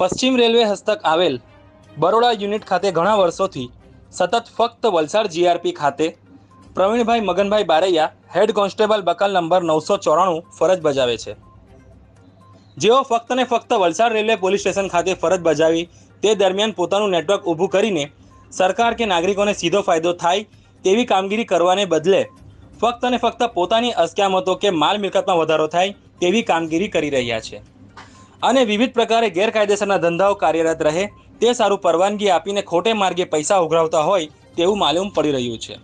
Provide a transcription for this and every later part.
પશ્ચિમ રેલવે હસ્તક આવેલ બરોડા યુનિટ ખાતે ઘણા વર્ષોથી સતત ફક્ત વલસાડ જીઆરપી ખાતે Pravinbhai Maganbhai Baraiya head constable buckle number નવસો ચોરાણું ફરજ બજાવે છે. જેઓ ફક્ત ને ફક્ત વલસાડ રેલવે પોલીસ સ્ટેશન ખાતે ફરજ બજાવી તે દરમિયાન પોતાનું નેટવર્ક ઊભું કરીને સરકાર કે નાગરિકોને સીધો ફાયદો થાય તેવી કામગીરી કરવાને બદલે ફક્ત ને ફક્ત પોતાની અસ્ક્યામતો કે માલ મિલકતમાં વધારો થાય તેવી કામગીરી કરી રહ્યા છે. અને વિવિધ પ્રકારે ગેરકાયદેસરના ધંધાઓ કાર્યરત રહે, તે સારું પરવાનગી આપીને ખોટે માર્ગે પૈસા ઉઘરાવતા હોય તેવું માલુમ પડી રહ્યું છે.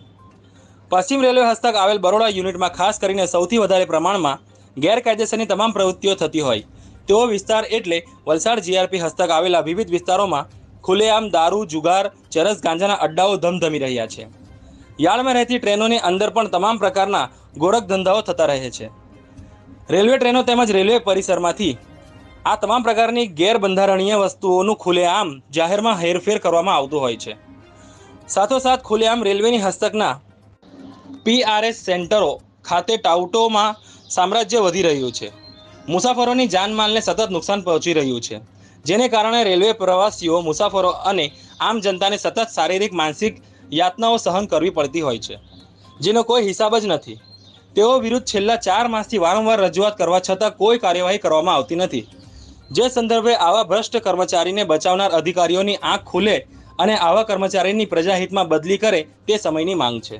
પશ્ચિમ રેલવે હસ્તક આવેલ બરોડા યુનિટમાં ખાસ કરીને સૌથી વધારે પ્રમાણમાં ગેરકાયદેસરની તમામ પ્રવૃત્તિઓ થતી હોય. તેવો વિસ્તાર એટલે વલસાડ જીઆરપી હસ્તક આવેલા વિવિધ વિસ્તારોમાં ખુલ્લેઆમ દારૂ, જુગાર, ચરસ, ગાંજાના અડ્ડાઓ ધમધમી રહ્યા છે. યાર્ડમાં રહેતી ટ્રેનોની અંદર પણ તમામ પ્રકારના ગોરખ ધંધાઓ થતા રહે છે. રેલવે ટ્રેનો તેમજ રેલવે પરિસરમાંથી આ તમામ પ્રકારની ગેરબંધારણીય વસ્તુઓનું ખુલ્લેઆમ જાહેરમાં હેરફેર કરવામાં આવતું હોય છે. સાથોસાથ ખુલ્લેઆમ રેલવેની હસ્તકના પીઆરએસ સેન્ટરો ખાતે ટાઉટોમાં સામ્રાજ્ય વધી રહ્યું છે. મુસાફરોની જાનમાલને સતત નુકસાન પહોંચી રહ્યું છે. જેને કારણે રેલવે પ્રવાસીઓ, મુસાફરો અને આમ જનતાને સતત શારીરિક, માનસિક યાતનાઓ સહન કરવી પડતી હોય છે. જેનો કોઈ હિસાબ જ નથી. તેઓ વિરુદ્ધ છેલ્લા ચાર માસથી વારંવાર રજૂઆત કરવા છતાં કોઈ કાર્યવાહી કરવામાં આવતી નથી. જે સંદર્ભે આવા ભ્રષ્ટ કર્મચારીને બચાવનાર અધિકારીઓની આંખ ખુલે અને આવા કર્મચારીની પ્રજાહિતમાં બદલી કરે તે સમયની માંગ છે.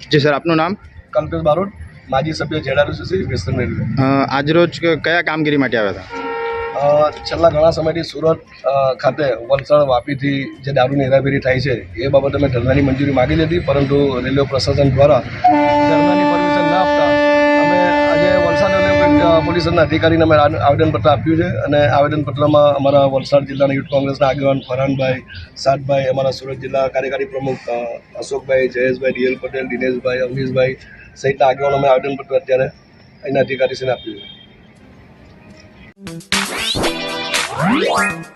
જી સર આપનું નામ? કલ્પેશ બારોટ માજી સભ્ય જેડારુ સુશ્રી વેસ્ટર્ન રેલવે આજરોજ કયા કામગીરી માટે આવ્યા હતા? છેલ્લા ઘણા સમયથી સુરત ખાતે વલસાડ વાપીથી જે દારૂની હેરાફેરી થાય છે એ બાબતે અમે ધરનાની મંજૂરી માગી હતી પરંતુ રેલવે પ્રશાસન દ્વારા ધરણાની પોલીસના અધિકારીને અમે આવેદનપત્ર આપ્યું છે અને આવેદનપત્રમાં અમારા વલસાડ જિલ્લાના યુથ કોંગ્રેસના આગેવાન ફરહાનભાઈ સાતભાઈ અમારા સુરત જિલ્લા કાર્યકારી પ્રમુખ અશોકભાઈ, જયેશભાઈ, ડીએલ પટેલ, દિનેશભાઈ, અવનીશભાઈ સહિતના આગેવાનો અમે આવેદનપત્ર અત્યારે અહીંના અધિકારીશ્રીને આપ્યું છે.